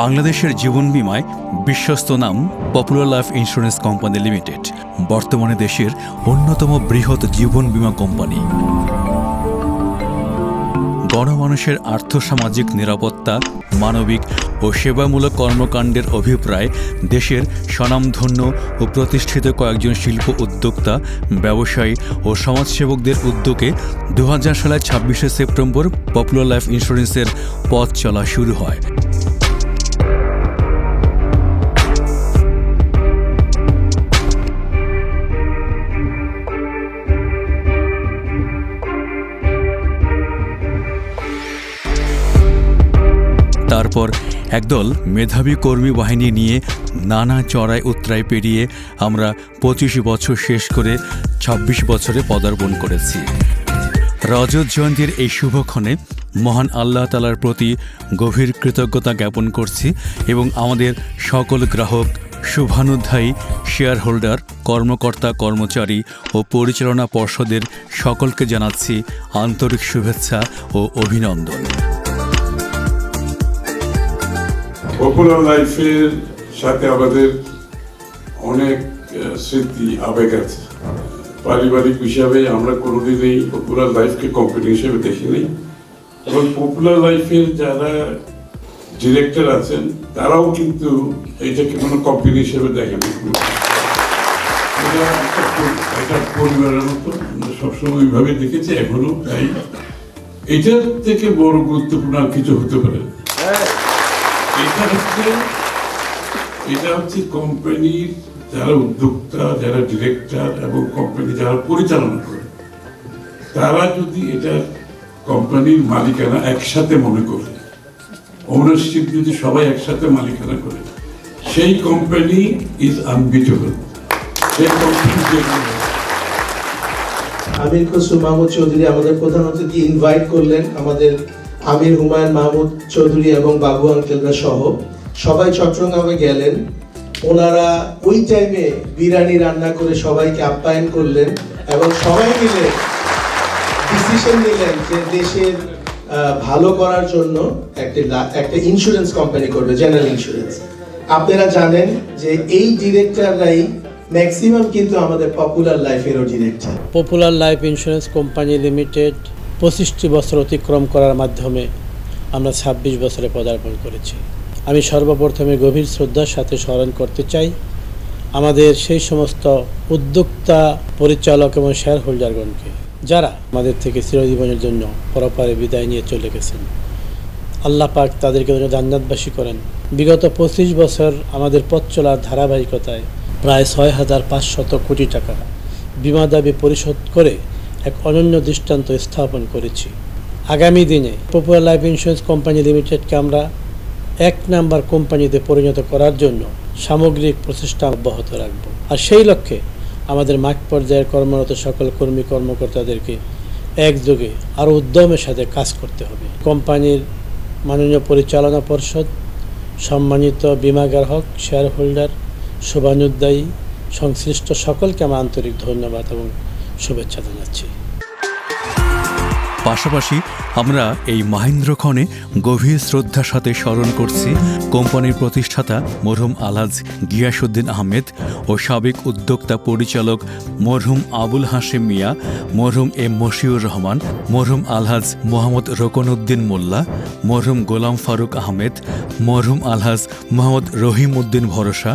বাংলাদেশের জীবন বিমায় বিশ্বস্ত নাম popular life insurance company limited, বর্তমানে দেশের অন্যতম বৃহৎ জীবন বীমা কোম্পানি। গণমানুষের আর্থসামাজিক নিরাপত্তা, মানবিক ও সেবামূলক কর্মকাণ্ডের অভিপ্রায় দেশের স্বনামধন্য ও প্রতিষ্ঠিত কয়েকজন শিল্প উদ্যোক্তা, ব্যবসায়ী ও সমাজসেবকদের উদ্যোগে দু হাজার সালের ছাব্বিশে সেপ্টেম্বর পপুলার লাইফ ইন্স্যুরেন্সের পথ চলা শুরু হয়। তারপর একদল মেধাবী কর্মী বাহিনী নিয়ে নানা চড়াই উত্তরায় পেরিয়ে আমরা পঁচিশ বছর শেষ করে ২৬ বছরে পদার্পণ করেছি। রজত জয়ন্তীর এই শুভক্ষণে মহান আল্লাহ তালার প্রতি গভীর কৃতজ্ঞতা জ্ঞাপন করছি এবং আমাদের সকল গ্রাহক, শুভানুধ্যায়ী শেয়ার হোল্ডার কর্মকর্তা, কর্মচারী ও পরিচালনা পর্ষদের সকলকে জানাচ্ছি আন্তরিক শুভেচ্ছা ও অভিনন্দন। পপুলার লাইফের সাথে আমাদের অনেক স্মৃতি, আবেগ আছে। পারিবারিক হিসাবে আমরা কোনোদিনই পপুলার লাইফকে কোম্পানি হিসেবে দেখিনি। এবং পপুলার লাইফের যারা ডিরেক্টর আছেন, তারাও কিন্তু এটাকে কোনো কোম্পানি হিসেবে দেখেনি। এটা পরিবারের মতো। আমরা সবসময় ওইভাবে দেখেছি, এখনও তাই। এটার থেকে বড় গুরুত্বপূর্ণ আর কিছু হতে পারে। এটা হচ্ছে কোম্পানির যারা উদ্যোক্তা, যারা ডিরেক্টর এবং কোম্পানি যারা পরিচালনা করে, তারা যদি এটা কোম্পানির মালিকানা একসাথে মনে করে ওনারশিপ যদি সবাই একসাথে মালিকানা করে, সেই কোম্পানি ইজ আনবিটেবল সেই কোম্পানি আমির খসরু চৌধুরী আমাদের প্রধান অতিথি ইনভাইট করলেন আমাদের আমির হুমায়ুন মাহমুদ চৌধুরী এবং বাবু আঙ্কেলরা সহ সবাই চট্টগ্রামে গেলেন। ওনারা ওই টাইমে বিরিয়ানি রান্না করে সবাইকে আপ্যায়ন করলেন এবং সবাই মিলে ডিসিশন নিলেন যে দেশের ভালো করার জন্য একটা একটা ইন্স্যুরেন্স কোম্পানি করবে জেনারেল ইন্স্যুরেন্স আপনারা জানেন যে এই ডিরেক্টররাই ম্যাক্সিমাম কিন্তু আমাদের popular লাইফেরও director popular life insurance company limited পঁচিশটি বছর অতিক্রম করার মাধ্যমে আমরা ছাব্বিশ বছরে পদার্পণ করেছি। আমি সর্বপ্রথমে গভীর শ্রদ্ধার সাথে স্মরণ করতে চাই। আমাদের সেই সমস্ত উদ্যোক্তা, পরিচালক এবং শেয়ার হোল্ডারগণকে যারা আমাদের থেকে চিরজীবনের জন্য পরপারে বিদায় নিয়ে চলে গেছেন। আল্লাহ পাক তাদেরকে যেন জান্নাতবাসী করেন। বিগত পঁচিশ বছর আমাদের পথ চলার ধারাবাহিকতায় প্রায় ছয় হাজার পাঁচশত কোটি টাকা বিমা দাবি পরিশোধ করে এক অনন্য দৃষ্টান্ত স্থাপন করেছি। আগামী দিনে পপুলার লাইফ ইন্স্যুরেন্স কোম্পানি লিমিটেডকে আমরা এক নাম্বার কোম্পানিতে পরিণত করার জন্য সামগ্রিক প্রচেষ্টা অব্যাহত রাখব। আর সেই লক্ষ্যে আমাদের মাঠ পর্যায়ের কর্মরত সকল কর্মী কর্মকর্তাদেরকে একযোগে আরও উদ্যমের সাথে কাজ করতে হবে। কোম্পানির মাননীয় পরিচালনা পর্ষদ, সম্মানিত বিমা গ্রাহক শেয়ার হোল্ডার শুভানুদ্দায়ী সংশ্লিষ্ট সকলকে আমার আন্তরিক ধন্যবাদ এবং শুভেচ্ছা জানাচ্ছি। পাশাপাশি আমরা এই মাহেন্দ্রক্ষণে গভীর শ্রদ্ধার সাথে স্মরণ করছি কোম্পানির প্রতিষ্ঠাতা মরহুম আলহাজ গিয়াসুদ্দিন আহমেদ ও সাবেক উদ্যোক্তা পরিচালক মরহুম আবুল হাশেম মিয়া, মরহুম এম মশিউর রহমান, মরহুম আলহাজ মোহাম্মদ রকনউদ্দিন মোল্লা, মরহুম গোলাম ফারুক আহমেদ, মরহুম আলহাজ মোহাম্মদ রহিম উদ্দিন ভরসা,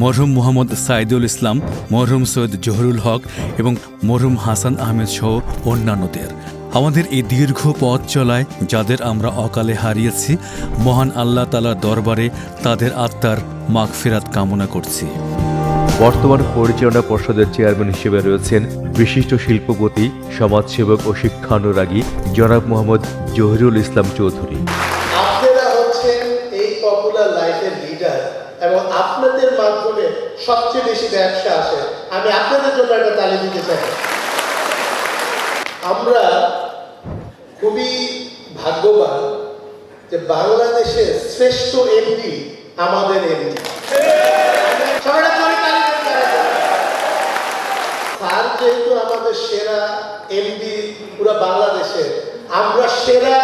মরহুম মোহাম্মদ সাইদুল ইসলাম, মরহুম সৈয়দ জহরুল হক এবং মরহুম হাসান আহমেদ সহ অন্যান্যদের। আমাদের এই দীর্ঘ পথ চলায় যাদের আমরা অকালে হারিয়েছি মহান আল্লাহ তালার দরবারে তাদের আত্মার মাগফিরাত কামনা করছি। বর্তমান পরিচালনা পর্ষদের চেয়ারম্যান হিসেবে রয়েছেন বিশিষ্ট শিল্পপতি সমাজসেবক ও শিক্ষানুরাগী জনাব মোহাম্মদ জহিরুল ইসলাম চৌধুরী। আপনারা হচ্ছেন এই পপুলার লাইফের লিডার এবং আপনাদের মাধ্যমে সবচেয়ে বেশি ব্যবসা আসে। আমি আপনাদের জন্য একটা তালি দিতে চাই। আমরা খুবই ভাগ্যবান যে বাংলাদেশের শ্রেষ্ঠ এমডি আমাদের এমডি। স্যার যেহেতু আমাদের সেরা এমডি পুরো বাংলাদেশের, আমরা সেরা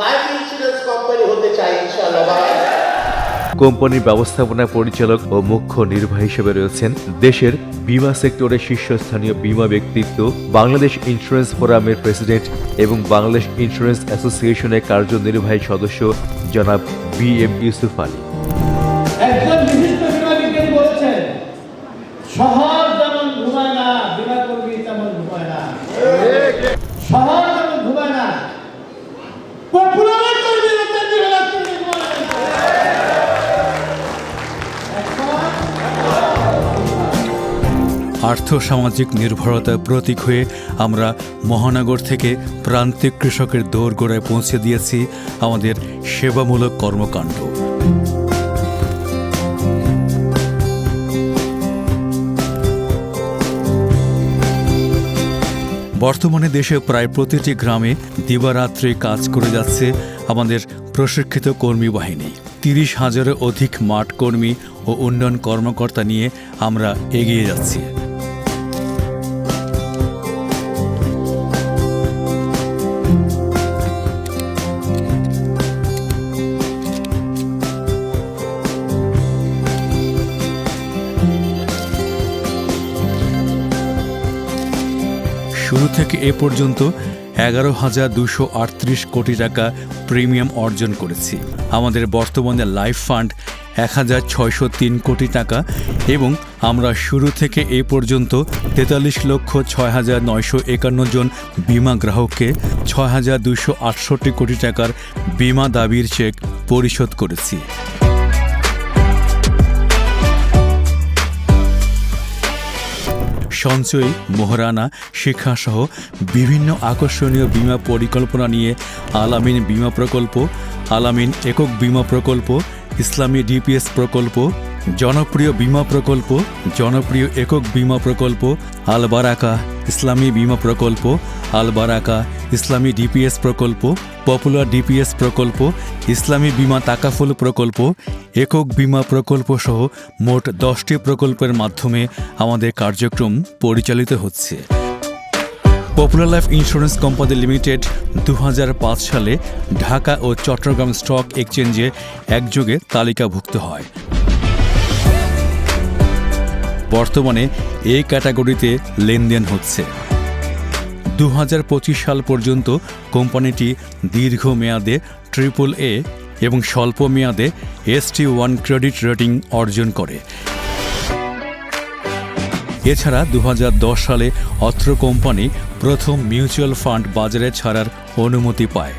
লাইফ ইন্স্যুরেন্স কোম্পানি হতে চাই ইনশাআল্লাহ কোম্পানির ব্যবস্থাপনা পরিচালক ও মুখ্য নির্বাহী হিসেবে রয়েছেন দেশের বিমা সেক্টরের শীর্ষস্থানীয় বিমা ব্যক্তিত্ব, বাংলাদেশ ইন্স্যুরেন্স ফোরামের প্রেসিডেন্ট এবং বাংলাদেশ ইন্স্যুরেন্স অ্যাসোসিয়েশনের কার্যনির্বাহী সদস্য জনাব বি এম ইউসুফ আলী। আর্থসামাজিক নির্ভরতার প্রতীক হয়ে আমরা মহানগর থেকে প্রান্তিক কৃষকের দোরগোড়ায় পৌঁছে দিয়েছি আমাদের সেবামূলক কর্মকাণ্ড। বর্তমানে দেশে প্রায় প্রতিটি গ্রামে দিবারাত্রি কাজ করে যাচ্ছে আমাদের প্রশিক্ষিত কর্মী বাহিনী। তিরিশ হাজারের অধিক মাঠ কর্মী ও উন্নয়ন কর্মকর্তা নিয়ে আমরা এগিয়ে যাচ্ছি। থেকে এ পর্যন্ত এগারো হাজার দুশো আটত্রিশ কোটি টাকা প্রিমিয়াম অর্জন করেছি। আমাদের বর্তমানে লাইফ ফান্ড এক হাজার ছয়শো তিন কোটি টাকা এবং আমরা শুরু থেকে এ পর্যন্ত তেতাল্লিশ লক্ষ ছয় হাজার নয়শো একান্ন জন বিমা গ্রাহককে ছয় হাজার দুশো আটষট্টি কোটি টাকার বিমা দাবির চেক পরিশোধ করেছি। সঞ্চয়, মোহরানা, শিক্ষাসহ বিভিন্ন আকর্ষণীয় বিমা পরিকল্পনা নিয়ে আলামিন বিমা প্রকল্প, আলামিন একক বিমা প্রকল্প, ইসলামী ডিপিএস প্রকল্প, জনপ্রিয় বিমা প্রকল্প, জনপ্রিয় একক বিমা প্রকল্প আল বারাকা ইসলামী বিমা প্রকল্প আল বারাকা ইসলামী ডিপিএস প্রকল্প, পপুলার ডিপিএস প্রকল্প, ইসলামী বিমা তাকাফুল প্রকল্প, একক বিমা প্রকল্প সহ মোট দশটি প্রকল্পের মাধ্যমে আমাদের কার্যক্রম পরিচালিত হচ্ছে। Popular life insurance company limited দু হাজার পাঁচ সালে ঢাকা ও চট্টগ্রাম স্টক এক্সচেঞ্জে একযোগে তালিকাভুক্ত হয়। বর্তমানে এই ক্যাটাগরিতে লেনদেন হচ্ছে। দু হাজার পঁচিশ সাল পর্যন্ত কোম্পানিটি দীর্ঘমেয়াদে ট্রিপল এ এবং স্বল্প মেয়াদে এসটি ওয়ান ক্রেডিট রেটিং অর্জন করে। এছাড়া দু হাজার দশ সালে অত্র কোম্পানি প্রথম মিউচুয়াল ফান্ড বাজারে ছাড়ার অনুমতি পায়।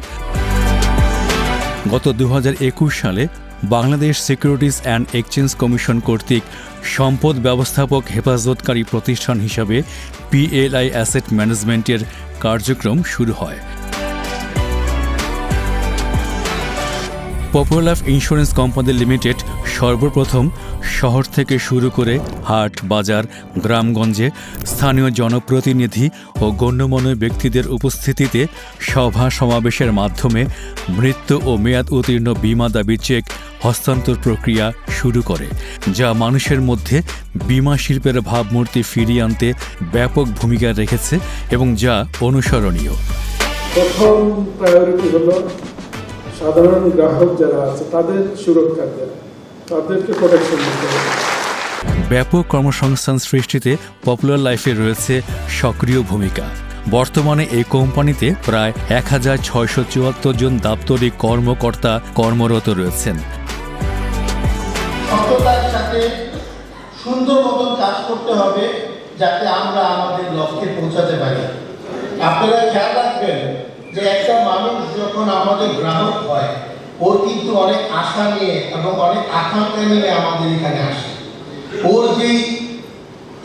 গত দু হাজার একুশ সালে Bangladesh securities and exchange commission কর্তৃক সম্পদ ব্যবস্থাপক হেফাজতকারী প্রতিষ্ঠান হিসাবে পিএলআই অ্যাসেট ম্যানেজমেন্টের কার্যক্রম শুরু হয়। পপুলার ইন্স্যুরেন্স কোম্পানি লিমিটেড সর্বপ্রথম শহর থেকে শুরু করে হাট, বাজার, গ্রামগঞ্জে স্থানীয় জনপ্রতিনিধি ও গণ্যমান্য ব্যক্তিদের উপস্থিতিতে সভা সমাবেশের মাধ্যমে মৃত্যু ও মেয়াদ উত্তীর্ণ বিমা দাবি চেক হস্তান্তর প্রক্রিয়া শুরু করে, যা মানুষের মধ্যে বিমা শিল্পের ভাবমূর্তি ফিরিয়ে আনতে ব্যাপক ভূমিকা রেখেছে এবং যা অনুসরণীয়। সাধারণ গ্রাহক যারা আছে তাদের সুরক্ষা দেওয়া তাদেরকে প্রোটেকশন দিতে হবে। ব্যাপক কর্মসংস্থান সৃষ্টিতে পপুলার লাইফে রয়েছে সক্রিয় ভূমিকা। বর্তমানে এই কোম্পানিতে প্রায় এক হাজার ছয়শো চুয়াত্তর জন দাপ্তরিক কর্মকর্তা কর্মরত রয়েছেন। সাথে সুন্দর মতন কাজ করতে হবে যাতে আমরা আমাদের লক্ষ্যে পৌঁছাতে পারি। আপনারা খেয়াল রাখবেন যে একটা মানুষ যখন আমাদের গ্রাহক হয় ওর কিন্তু অনেক আশা নিয়ে এবং অনেক আকাঙ্ক্ষা নিয়ে আমাদের এখানে আসে। ওর যে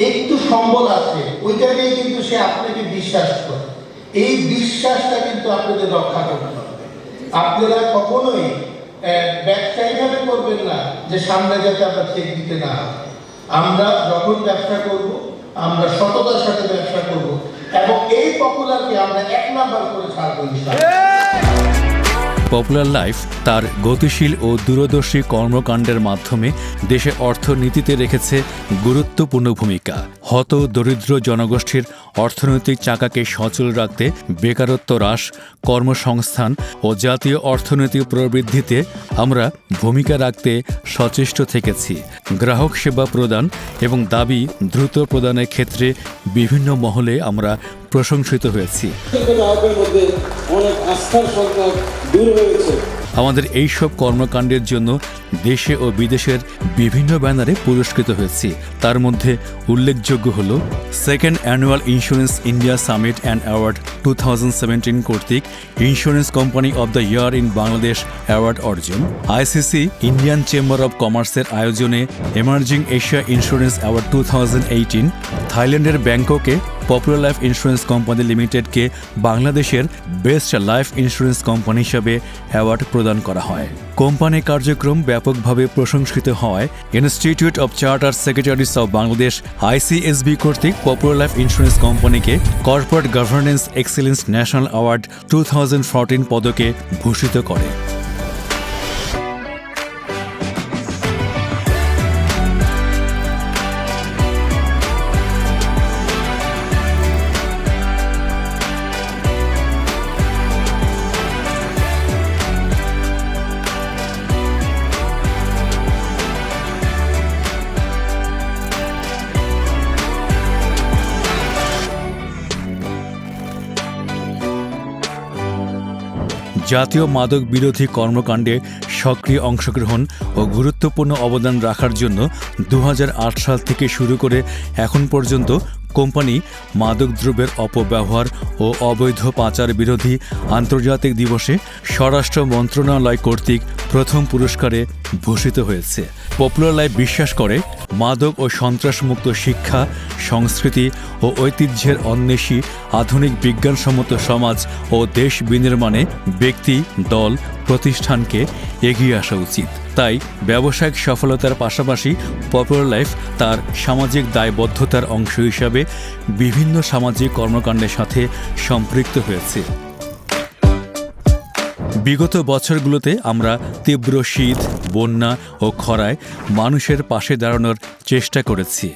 একটু সম্বল আছে ওইটা নিয়ে কিন্তু সে আপনাকে বিশ্বাস করে। এই বিশ্বাসটা কিন্তু আপনাদের রক্ষা করতে হবে। আপনারা কখনোই ব্যবসা এইভাবে করবেন না যে সামনে যাতে আমরা চেক দিতে না। আমরা যখন ব্যবসা করব আমরা সততার সাথে ব্যবসা করব এবং এই পপুলারকে আমরা এক নাম্বার করে ছাড়বো ইনশাআল্লাহ। পপুলার লাইফ তার গতিশীল ও দূরদর্শী কর্মকাণ্ডের মাধ্যমে দেশের অর্থনীতিতে রেখেছে গুরুত্বপূর্ণ ভূমিকা। হত দরিদ্র জনগোষ্ঠীর অর্থনৈতিক চাকাকে সচল রাখতে বেকারত্ব হ্রাস, কর্মসংস্থান ও জাতীয় অর্থনৈতিক প্রবৃদ্ধিতে আমরা ভূমিকা রাখতে সচেষ্ট থেকেছি। গ্রাহক সেবা প্রদান এবং দাবি দ্রুত প্রদানের ক্ষেত্রে বিভিন্ন মহলে আমরা প্রশংসিত হয়েছি। আমাদের এইসব কর্মকাণ্ডের জন্য দেশে ও বিদেশের বিভিন্ন ব্যানারে পুরস্কৃত হয়েছি। তার মধ্যে উল্লেখযোগ্য হল second annual insurance India summit and award two কর্তৃক insurance company of the year in Bangladesh award অর্জন। আইসিসি ইন্ডিয়ান চেম্বার অব কমার্সের আয়োজনে emerging Asia insurance award two থাইল্যান্ডের ব্যাংককে পপুলার লাইফ ইন্স্যুরেন্স কোম্পানি লিমিটেডকে বাংলাদেশের বেস্ট লাইফ ইন্স্যুরেন্স কোম্পানি হিসাবে award প্রদান করা হয়। কোম্পানি কার্যক্রম ব্যাপকভাবে প্রশংসিত হওয়ায় institute of charter secretaries of Bangladesh ICSB কর্তৃক পপুলার লাইফ ইন্স্যুরেন্স কোম্পানিকে corporate governance excellence national award two পদকে ভূষিত করে। জাতীয় মাদক বিরোধী কর্মকাণ্ডে সক্রিয় অংশগ্রহণ ও গুরুত্বপূর্ণ অবদান রাখার জন্য দু হাজার আট সাল থেকে শুরু করে এখন পর্যন্ত কোম্পানি মাদকদ্রব্যের অপব্যবহার ও অবৈধ পাচার বিরোধী আন্তর্জাতিক দিবসে স্বরাষ্ট্র মন্ত্রণালয় কর্তৃক প্রথম পুরস্কারে ভূষিত হয়েছে। পপুলার লাইফ বিশ্বাস করে, মাদক ও সন্ত্রাসমুক্ত শিক্ষা, সংস্কৃতি ও ঐতিহ্যের অন্বেষী আধুনিক বিজ্ঞানসম্মত সমাজ ও দেশ বিনির্মাণে ব্যক্তি, দল, প্রতিষ্ঠানকে এগিয়ে আসা উচিত। তাই ব্যবসায়িক সফলতার পাশাপাশি পপুলার লাইফ তার সামাজিক দায়বদ্ধতার অংশ হিসাবে বিভিন্ন সামাজিক কর্মকাণ্ডের সাথে সম্পৃক্ত হয়েছে। বিগত বছরগুলোতে আমরা তীব্র শীত, বন্যা ও খরায় মানুষের পাশে দাঁড়ানোর চেষ্টা করেছি।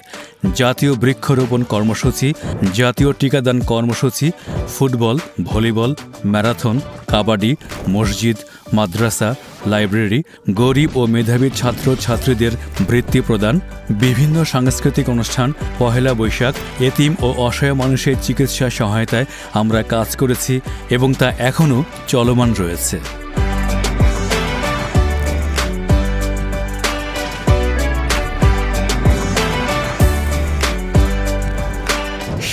জাতীয় বৃক্ষরোপণ কর্মসূচি, জাতীয় টিকাদান কর্মসূচি, ফুটবল, ভলিবল, ম্যারাথন, কাবাডি, মসজিদ মাদ্রাসা, লাইব্রেরি, গরিব ও মেধাবী ছাত্র ছাত্রীদের বৃত্তি প্রদান, বিভিন্ন সাংস্কৃতিক অনুষ্ঠান, পহেলা বৈশাখ, এতিম ও অসহায় মানুষের চিকিৎসা সহায়তায় আমরা কাজ করেছি এবং তা এখনও চলমান রয়েছে।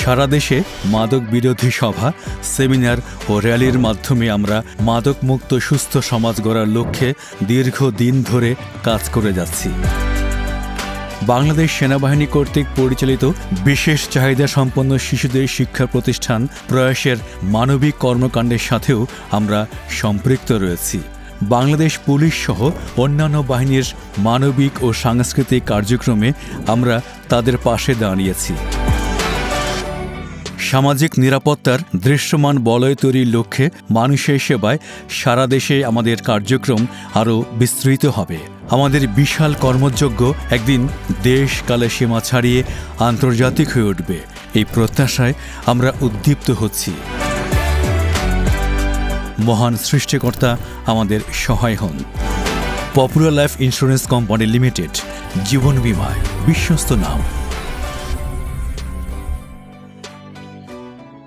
সারা দেশে মাদক বিরোধী সভা, সেমিনার ও র্যালির মাধ্যমে আমরা মাদকমুক্ত সুস্থ সমাজ গড়ার লক্ষ্যে দীর্ঘ দিন ধরে কাজ করে যাচ্ছি। বাংলাদেশ সেনাবাহিনী কর্তৃক পরিচালিত বিশেষ চাহিদা সম্পন্ন শিশুদের শিক্ষা প্রতিষ্ঠান প্রয়াসের মানবিক কর্মকাণ্ডের সাথেও আমরা সম্পৃক্ত রয়েছি। বাংলাদেশ পুলিশ সহ অন্যান্য বাহিনীর মানবিক ও সাংস্কৃতিক কার্যক্রমে আমরা তাদের পাশে দাঁড়িয়েছি। সামাজিক নিরাপত্তার দৃশ্যমান বলয় তৈরির লক্ষ্যে মানুষের সেবায় সারা দেশে আমাদের কার্যক্রম আরও বিস্তৃত হবে। আমাদের বিশাল কর্মযোগ্য একদিন দেশ কালে সীমা ছাড়িয়ে আন্তর্জাতিক হয়ে উঠবে। এই প্রত্যাশায় আমরা উদ্দীপ্ত হচ্ছি। মহান সৃষ্টিকর্তা আমাদের সহায় হন। Popular life insurance company limited জীবন বিমায় বিশ্বস্ত নাম।